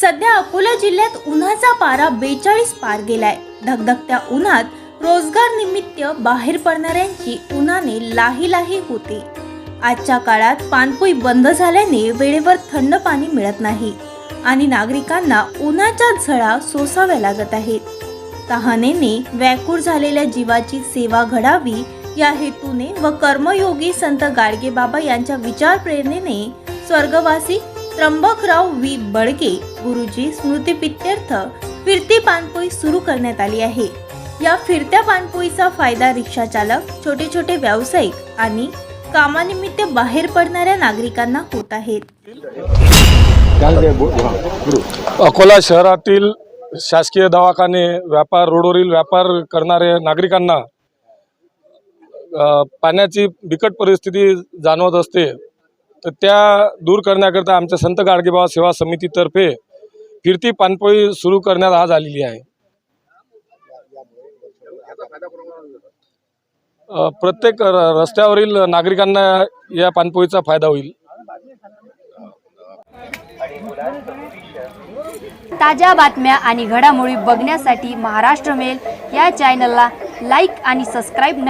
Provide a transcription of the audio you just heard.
सध्या अकोला जिल्ह्यात उन्हाचा पारा बेचाळीस पार गेलाय. धगधगत्या उन्हात रोजगार निमित्त बाहेर पडणाऱ्यांची उन्हाने लाही लाही होते. आजच्या काळात पाणपोई बंद झाल्याने वेळेवर थंड पाणी मिळत नाही आणि नागरिकांना उन्हाच्या झळा सोसाव्या लागत आहेत तहानेने व्याकुळ झालेल्या जीवाची सेवा घडावी या हेतूने व कर्मयोगी संत गाडगेबाबा यांच्या विचार प्रेरणेने स्वर्गवासी त्र्यंबकराव वी बडगे गुरुजी स्मृतिपित्यर्थ फिरती पानपोई सुरू करण्यात आली आहे. या फिरत्या पानपोईचा फायदा रिक्षा चालक छोटे छोटे व्यावसायिक आणि कामानिमित्त बाहेर पडणाऱ्या नागरिकांना होत आहेत. अकोला शहरातील शासकीय दवाखाने व्यापार रोडवरील व्यापार करणारे नागरिकांना पाण्याची बिकट परिस्थिती जाणवत असते. तर त्या दूर करण्याकरता आमच्या संत गाडगेबाबा सेवा समितीतर्फे फिरती पानपोळी सुरू करण्यात आज आलेली आहे. प्रत्येक र- रस्त्यावरील नागरिकांना या पाणपोळीचा फायदा होईल. ताज्या बातम्या आणि घडामोडी बघण्यासाठी महाराष्ट्र मेल या चॅनलला लाईक आणि सबस्क्राईब